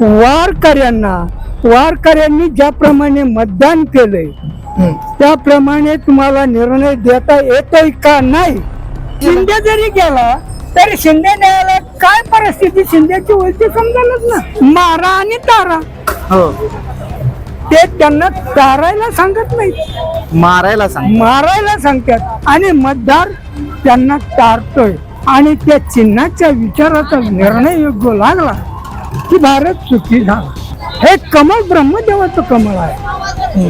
वारकऱ्यांना वारकऱ्यांनी ज्याप्रमाणे मतदान केलंय त्याप्रमाणे तुम्हाला निर्णय देता येतोय का नाही? शिंदे जरी गेला तरी शिंदे न्यायाला काय परिस्थिती? शिंदेची होईल समजालच ना. मारा आणि तारा. हो. ते त्यांना तारायला सांगत नाही मारायला सांग मारायला सांगतात. आणि मतदार त्यांना तारतोय. आणि त्या चिन्हाच्या विचाराचा निर्णय योग्य लागला. की भारत सुखी झाला. हे कमळ ब्रह्मदेवाचं कमळ आहे?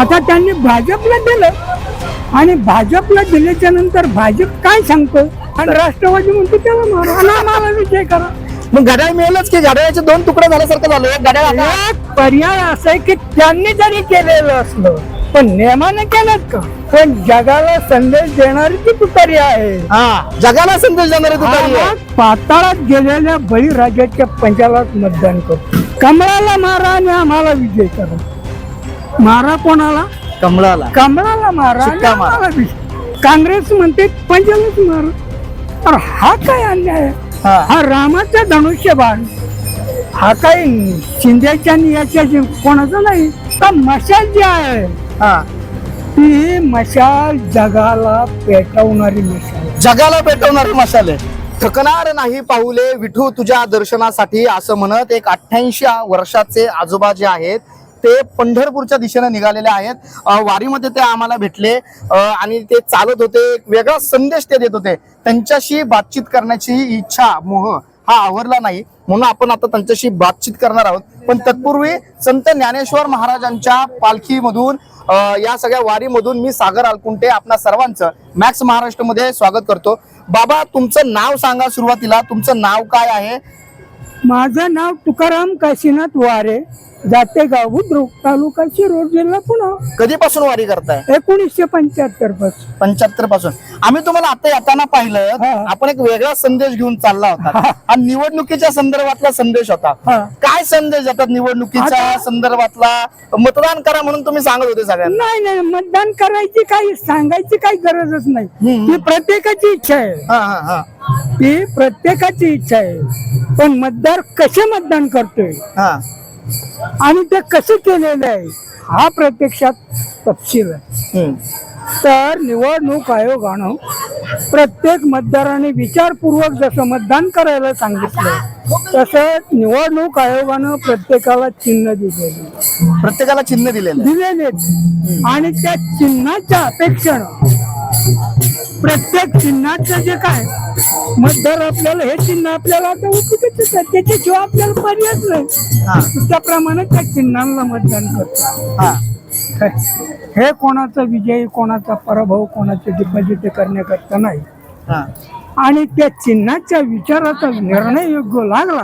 आता त्यांनी भाजपला दिलं आणि भाजपला दिल्याच्या नंतर भाजप काय सांगतो? आणि राष्ट्रवादी म्हणतो त्याला मारा. आम्हाला विजय करा. मग घड्याळ मिळेलच की? घड्याळाचे दोन तुकडे झाल्यासारखं झालं. घड्याळ पर्याय असा आहे की त्यांनी जरी केलेलं असलं पण नियमाने केलं का? पण जगाला संदेश देणारी ती तुतारी आहे. हा जगाला संदेश देणारे तुतारी आहे. आज पाताळात गेलेल्या बळीराजाच्या पंचालाच मतदान करतो कमळाला मारा आणि आम्हाला विजय करा. मारा कोणाला? कमळाला. कमळाला मारा आणि शिक्का मारा. आम्हाला विजय काँग्रेस म्हणते पंचालाच मारा. अरे हा काय अन्याय? आहे? हा. हा रामाचा धनुष्यबाण. हा काही शिंद्याच्या आणि याच्या कोणाचा नाही तर मशाल जी आहे. हा. ती मशाल जगाला पेटवणारी मशाल. आहे. जगाला पेटवणारे मसाले थकणार नाही पाहुले विठू तुझ्या दर्शनासाठी असं म्हणत एक अठ्ठ्याऐंशी वर्षाचे आजोबा जे आहेत ते पंढरपूरच्या दिशेने निघालेले आहेत. अं, वारीमध्ये ते आम्हाला भेटले. अं, आणि ते चालत होते एक वेगळा संदेश ते देत होते. त्यांच्याशी बातचीत करण्याची इच्छा मोह हा आवरला नाही. म्हणून आपण आता त्यांच्याशी बातचीत करणार आहोत. पण तत्पूर्वी संत ज्ञानेश्वर महाराजांच्या पालखीमधून या सगळ्या वारीमधून मी सागर अलकुंटे आपणा सर्वांचं मॅक्स महाराष्ट्रमध्ये स्वागत करतो. बाबा तुमचं नाव सांगा सुरुवातीला. तुमचं नाव काय आहे? माझं नाव तुकाराम काशीनाथ वारे जाते गाव बुद्रुक तालुका शिरोड जिल्हा पुणे. कधीपासून वारी करताय? एकोणीसशे पंच्याहत्तरपासून. पंच्याहत्तरपासून. आम्ही तुम्हाला आता येताना पाहिलं हा. आपण एक वेगळा संदेश घेऊन चालला होता. हा. हा निवडणुकीच्या संदर्भातला संदेश होता. हा. काय संदेश देतात निवडणुकीच्या आता- संदर्भातला? मतदान करा म्हणून तुम्ही सांगत होते सगळ्यांना. नाही नाही मतदान करायची काही सांगायची काही गरजच नाही. हम्म. ती प्रत्येकाची इच्छा आहे. हा हा हा. ती प्रत्येकाची इच्छा आहे. पण मतदार कसे मतदान करतोय? हा. आणि ते कसे केलेले आहे हा प्रत्यक्षात तपशील आहे. हम्म. तर निवडणूक आयोगानं प्रत्येक मतदाराने विचारपूर्वक जसं मतदान करायला सांगितलं तसं निवडणूक आयोगानं प्रत्येकाला चिन्ह दिलेले प्रत्येकाला चिन्ह दिलेलं आहे. दिलेले आणि त्या चिन्हाच्या अपेक्षेनं प्रत्येक चिन्हाचं जे काय मतदार आपल्याला हे चिन्ह आपल्याला आता उपयोगाचंच आहे. त्याच्याशिवाय आपल्याला पर्यायच नाही. हा. त्याप्रमाणे त्या चिन्हांना मतदान करतो. हा. हे कोणाचा विजय कोणाचा पराभव कोणाचे डिपॉझिट करण्याकरता नाही. हा. आणि त्या चिन्हाच्या विचाराचा निर्णय योग्य लागला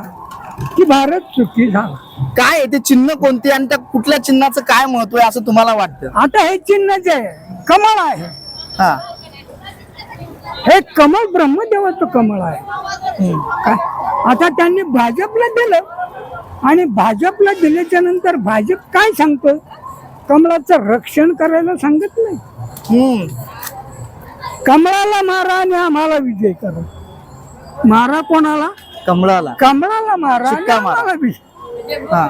की भारत सुखी झाला. काय आहे ते चिन्ह कोणते आणि त्या कुठल्या चिन्हाचं काय महत्त्व आहे असं तुम्हाला वाटतं? आता हे चिन्ह जे आहे कमळ आहे. हा. हे कमळ ब्रह्मदेवाचं कमळ आहे. काय? आता त्यांनी भाजपला दिलं आणि भाजपला दिल्याच्या नंतर भाजप काय सांगतो? कमळाचं रक्षण करायला सांगत नाही. कमळाला मारा आणि आम्हाला विजय करा. मारा कोणाला? कमळाला. कमळाला मारा. आम्हाला विजय हा.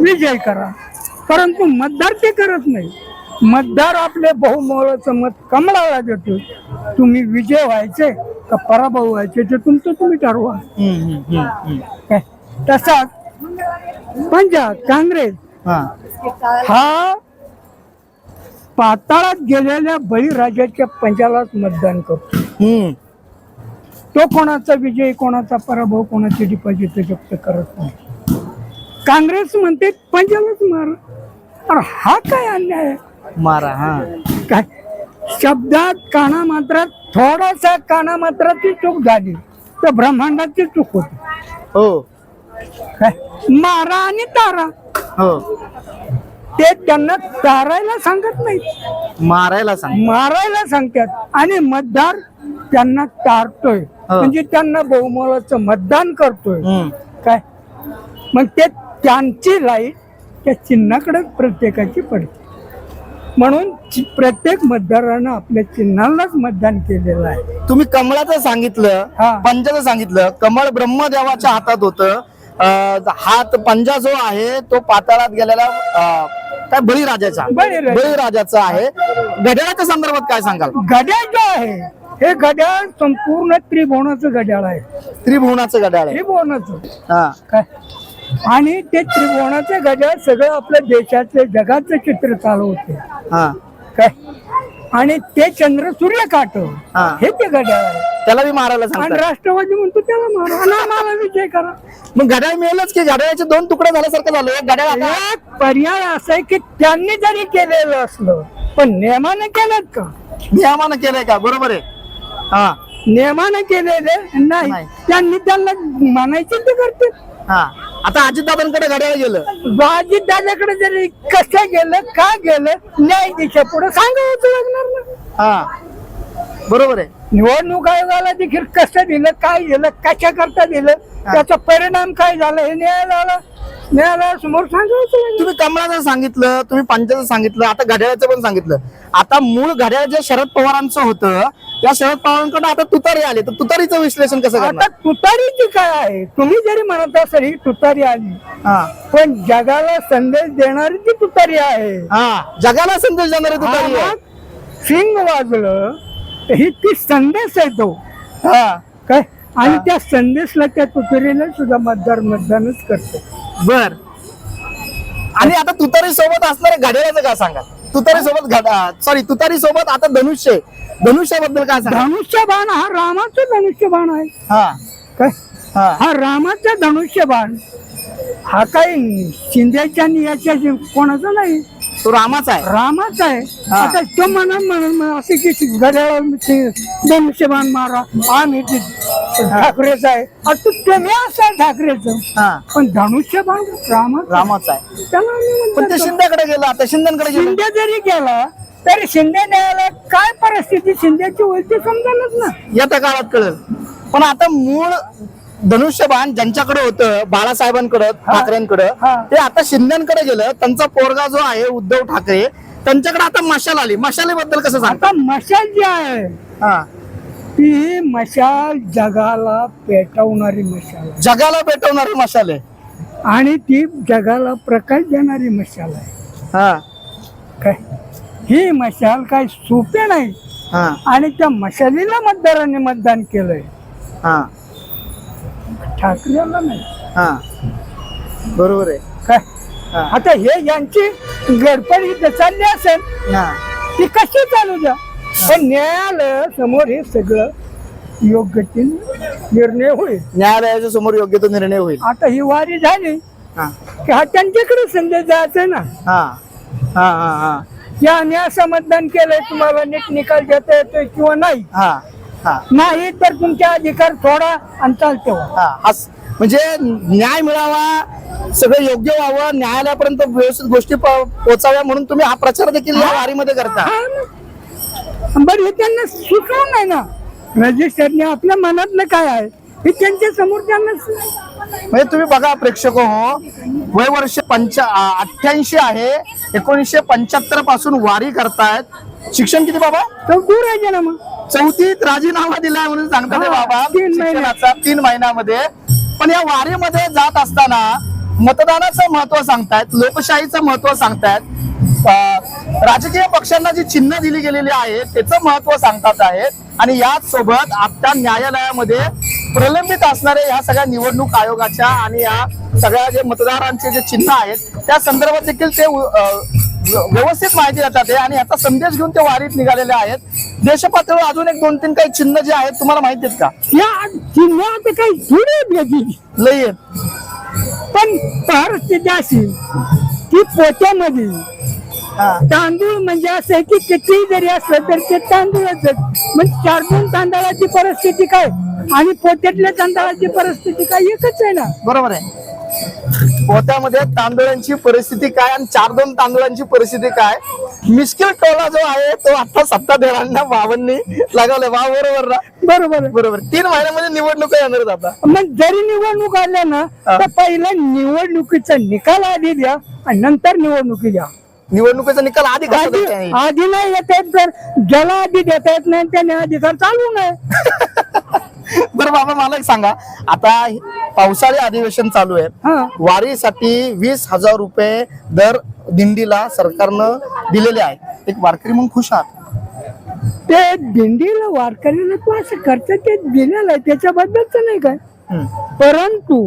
विजय करा. परंतु मतदार ते करत नाही. मतदार आपले बहुमोलाचं मत कमळाला देतो तुम्ही विजय व्हायचे का पराभव व्हायचे ते तुमचं तुम्ही ठरवा? तसाच पंजाब काँग्रेस हा. पाताळात गेलेल्या बळीराजाच्या पंजालाच मतदान करतो. तो कोणाचा विजय कोणाचा पराभव कोणाचे डिपॉझिट जप्त करत नाही. काँग्रेस म्हणते पंजालाच मार. हा काय अन्याय आहे? मारा हा. काय? शब्दात काना मात्रात थोडासा काना मात्राची चूक झाली तर ब्रह्मांडाची चूक होती. हो. काय? मारा आणि तारा. हो. ते त्यांना तारायला सांगत नाही मारायला सांग मारायला सांगतात. आणि मतदार त्यांना तारतोय. हो. म्हणजे त्यांना बहुमोलाचं मतदान करतोय. हम्म. काय? मग ते त्यांची लाइट त्या चिन्हाकडे प्रत्येकाची पडते. म्हणून प्रत्येक मतदारानं आपल्या चिन्हालाच मतदान केलेलं आहे. तुम्ही कमळाचं सांगितलं हा. पंचाचं सांगितलं. कमळ ब्रह्मदेवाच्या हातात होतं. अं, हात पंजा जो आहे तो पाताळात गेलेला अं, काय बळीराजाचा? बळीराजा. बळीराजाचा आहे. घड्याळाच्या संदर्भात काय सांगाल? घड्याळ जो आहे हे घड्याळ संपूर्ण त्रिभुवनाचं घड्याळ आहे. त्रिभुवनाचं घड्याळ आहे. त्रिभुवनाचं. हा. काय? आणि ते त्रिभुवनाचे घड्याळ सगळं आपल्या देशाचे जगाचं चित्र चालवते हा. काय? आणि ते चंद्र सूर्य काट. हा. हे ते घड्याळ आहे. त्याला मी मारायला आणि सांगतात. राष्ट्रवादी म्हणतो त्याला मारा. मला विजय करा. मग घड्याळ मिळेलच की? घड्याळाचे दोन तुकडे झाल्यासारखं झालं. एक घड्याळ आता एक पर्याय असा आहे की त्यांनी जरी केलेलं असलं पण नियमानं केलं का? नियमानं केलंय का? बरोबर आहे. हा. नियमानं केलेले नाही. नाही. त्यांनी त्यांना म्हणायचे ते करते हा. आता अजितदादांकडे घड्याळ गेलं. बाजी जरी कसं गेलं का गेलं न्यायाधीशा पुढे सांगावं लागणार ना. हा. बरोबर आहे. निवडणूक आयोगाला देखील कसं दिलं काय दिलं कशा करता दिलं त्याचा परिणाम काय झाला हे न्यायालयाला तुम्ही कमळाचं सांगितलं तुम्ही पंचाचं सांगितलं आता घड्याळाचं पण सांगितलं. आता मूळ घड्याळ जे शरद पवारांचं होतं त्या शरद पवारांकडे आता तुतारी आले. तर तुतारीचं विश्लेषण कसं आता करणार तुतारीची काय आहे? तुम्ही जरी म्हणत असाल ही तुतारी आली. हा. पण जगाला संदेश देणारी ती तुतारी आहे. हा. जगाला संदेश देणारी तुतारी आहे. सिंग वाजलं तर ही ती संदेश आहे तो. हा. काय? आणि त्या संदेशला त्या तुतारीला सुद्धा मतदार मतदानच करतो. बर. आणि आता तुतारी सोबत असणाऱ्या घड्याळाचं काय सांगा? तुतारी सोबत सॉरी तुतारी सोबत आता धनुष्य आहे. धनुष्याबद्दल काय सांगा? धनुष्यबाण हा रामाचा धनुष्यबाण आहे. हा. काय? हा. हा रामाचा धनुष्यबाण. हा काही शिंद्याच्या आणि याच्या कोणाचा नाही. तो रामाचा आहे. रामाचा आहे. हा. आता तो म्हणा म्हणून असे की घड्याळ धनुष्यबाण मारा आम्ही ते ठाकरेचा आहे. आता तुम्ही असं ठाकरेचं. हा. पण धनुष्यबाण रामाचा रामाचा आहे. त्याला आम्ही पण ते शिंद्याकडे गेलं आता शिंदेकडे गेलं. शिंदे जरी गेला तरी शिंदे न्यायालयात काय परिस्थिती? शिंदेची होईल ते समजायलाच ना. येत्या काळात कळेल. पण आता मूळ धनुष्यबाण ज्यांच्याकडे होतं बाळासाहेबांकडे ठाकरेंकडे. ते आता शिंदेकडे गेलं त्यांचा पोरगा जो आहे उद्धव ठाकरे त्यांच्याकडे आता मशाल आली. मशालीबद्दल कसं सांगता? आता मशाल जी आहे हा. ती मशाल जगाला पेटवणारी मशाल आहे. जगाला पेटवणारी मशाल आहे. आणि ती जगाला प्रकाश देणारी मशाल आहे. हा. काय? ही मशाल काय सोपे नाही. हा. आणि त्या मशालीला मतदारांनी मतदान केलंय. हा. ठाकरेला नाही. हा. बरोबर आहे. काय? हा. आता हे यांची गडबड इथं चालली असेल हा. ती कशी चालू द्या? पण न्यायालय समोर हे सगळं योग्य ते निर्णय होईल. न्यायालयाच्या समोर योग्य तो निर्णय होईल. आता ही वारी झाली हा. की हा त्यांच्याकडे संदेश जायचा ना? हा. हा हा हा. आम्ही असं मतदान केलंय तुम्हाला नीट निकाल देता येतोय किंवा नाही? हा. हा. नाही तर तुमचा अधिकार थोडा आणि चालते व्हा. हा. हास- म्हणजे न्याय मिळावा सगळं योग्य व्हावं न्यायालयापर्यंत व्यवस्थित गोष्टी प- पोहोचाव्या म्हणून तुम्ही हा प्रचार देखील या वारीमध्ये करता. हा? ना. बरं हे त्यांना सुचवून नाही ना? रजिस्टरने आपल्या मनातलं काय आहे हे त्यांच्यासमोर त्यांना म्हणजे तुम्ही बघा प्रेक्षक हो वय वर्ष पंचा अठ्ठ्याऐंशी आहे एकोणीसशे पंच्याहत्तरपासून वारी करतायत. शिक्षण किती बाबा? तो दूर आहे ना मग. चौथीत राजीनामा दिलाय म्हणून सांगतात हा, बाबा तीन महिने. शिक्षणाचा तीन महिन्यामध्ये. पण या वारीमध्ये जात असताना मतदानाचं महत्त्व सांगतायत लोकशाहीचं महत्त्व सांगतायत. अं, राजकीय पक्षांना जी चिन्ह दिली गेलेली आहेत त्याचं महत्त्व सांगतात आहेत. आणि याच सोबत आता न्यायालयामध्ये प्रलंबित असणारे ह्या सगळ्या निवडणूक आयोगाच्या आणि या सगळ्या जे मतदारांचे जे चिन्ह आहेत त्या संदर्भात देखील ते अं, व्यवस्थित माहिती देतात आणि याचा संदेश घेऊन ते वारीत निघालेले आहेत. देशपातळीवर अजून एक दोन तीन काही चिन्ह जे आहेत तुम्हाला माहिती आहेत का? या काही जुने आहेत. पण परिस्थिती अशी की पोत्यामध्ये. तांदूळ म्हणजे असं आहे की कितीही जरी असलं तर ते तांदूळच. मग चार दोन तांदळाची परिस्थिती काय? आणि पोत्यातल्या तांदळाची परिस्थिती काय? एकच आहे ना. बरोबर आहे. पोत्यामध्ये तांदळांची परिस्थिती काय आणि चार दोन तांदळांची परिस्थिती काय? मिस्किल टोला जो आहे तो आता सत्ताधाऱ्यांना बाबांनी. लागवलाय. वा बरोबर ना? बरोबर. बरोबर. तीन महिन्यामध्ये निवडणूक येणार आता. मग जरी निवडणूक आल्या ना तर पहिला निवडणुकीचा निकाल आधी द्या आणि नंतर निवडणुकी द्या. निवडणुकीचा निकाल आधी कसा आधी? आधी नाही येत आहेत तर ज्याला आधी देता येत नाही त्याने अधिकार चालू नये बरं बाबा मला एक सांगा. आता पावसाळी अधिवेशन चालू आहे. वारीसाठी वीस हजार रुपये दर दिंडीला सरकारनं दिलेले आहे. एक वारकरी म्हणून खुश आहात? ते दिंडीला वारकरीला तू असं खर्च ते दिलेलं आहे त्याच्याबद्दलच नाही काय. परंतु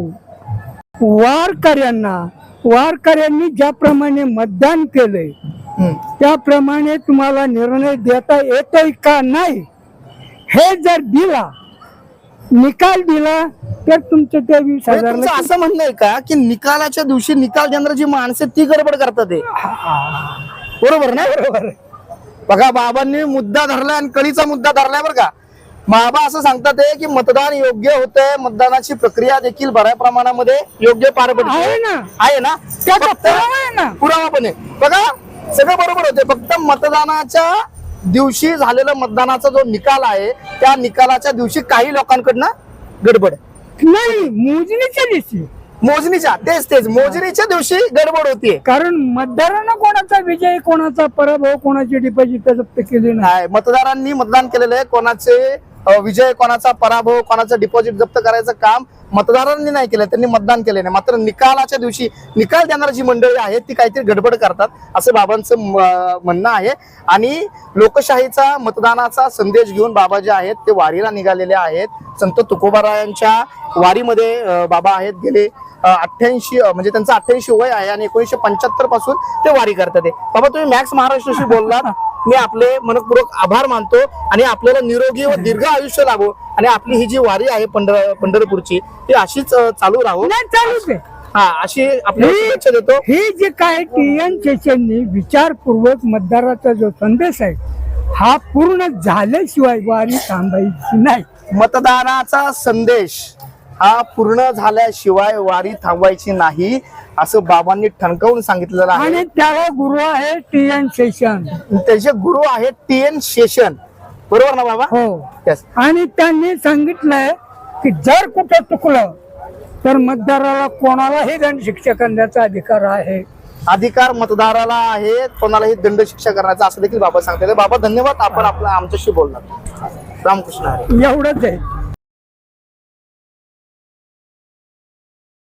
वारकऱ्यांना वारकऱ्यांनी ज्याप्रमाणे मतदान केलंय. त्याप्रमाणे तुम्हाला निर्णय देता येतोय का नाही हे जर दिला निकाल दिला तर तुमचं त्या वीस म्हणजे हजार तुमचं असं म्हणणं आहे का की निकालाच्या दिवशी निकाल देणारी जी माणसं ती गडबड करतात ते? बरोबर ना? बरोबर. बघा बाबांनी मुद्दा धरलाय आणि कळीचा मुद्दा धरलाय बरं का. बाबा असं सांगतात की मतदान योग्य होतंय मतदानाची प्रक्रिया देखील बऱ्या प्रमाणामध्ये योग्य पार पडते. आहे ना. आहे ना? त्याचा फक्त पुरावा आहे ना. पुरावा पण आहे. बघा सगळं बरोबर होते फक्त मतदानाच्या दिवशी झालेला मतदानाचा जो निकाल आहे त्या निकालाच्या दिवशी काही लोकांकडनं गडबड नाही मोजणीच्या दिवशी. मोजणीच्या तेच तेच मोजणीच्या दिवशी गडबड होतीये. कारण मतदारांना कोणाचा विजय कोणाचा पराभव कोणाची डिपॉझिट जप्त केली नाही मतदारांनी मतदान केलेलं आहे कोणाचे विजय कोणाचा पराभव कोणाचं डिपॉझिट जप्त करायचं काम मतदारांनी नाही केलं त्यांनी मतदान केले नाही. मात्र निकालाच्या दिवशी निकाल देणारी जी मंडळी आहेत ती काहीतरी गडबड करतात असं बाबांचं म्हणणं आहे. आणि लोकशाहीचा मतदानाचा संदेश घेऊन बाबा जे आहेत ते वारीला निघालेले आहेत. संत तुकोबारायांच्या वारीमध्ये बाबा आहेत गेले अठ्ठ्याऐंशी म्हणजे त्यांचं अठ्ठ्याऐंशी वय आहे आणि एकोणीशे पंच्याहत्तरपासून ते वारी करतात बाबा तुम्ही मॅक्स महाराष्ट्राशी बोललात. मी आपले मनपूर्वक आभार मानतो आणि आपल्याला निरोगी व दीर्घ आयुष्य लाभो आणि आपली ही जी वारी आहे पंढर पंढरपूरची ती अशीच चालू राहो. नाही चालूच आहे. हा अशी आपल्याला शुभेच्छा देतो. हे जे काय टी एन शेषननी विचारपूर्वक मतदाराचा जो संदेश आहे हा पूर्ण झाल्याशिवाय वारी थांबायची नाही. मतदानाचा संदेश. हा पूर्ण झाल्याशिवाय वारी थांबवायची नाही असं बाबांनी ठणकावून सांगितलेलं आहे. आणि त्याला गुरु आहे टी एन शेषन त्याचे गुरु आहेत टी एन शेषन बरोबर ना बाबा? हो. Yes. आणि त्यांनी सांगितलंय की जर कुठं चुकलं तर मतदाराला कोणालाही दंड शिक्षा करण्याचा अधिकार आहे. अधिकार मतदाराला आहे कोणालाही दंड शिक्षा करण्याचा असं देखील बाबा सांगतात. बाबा धन्यवाद आपण आपला आमच्याशी बोलणार रामकृष्ण हरी. एवढंच आहे.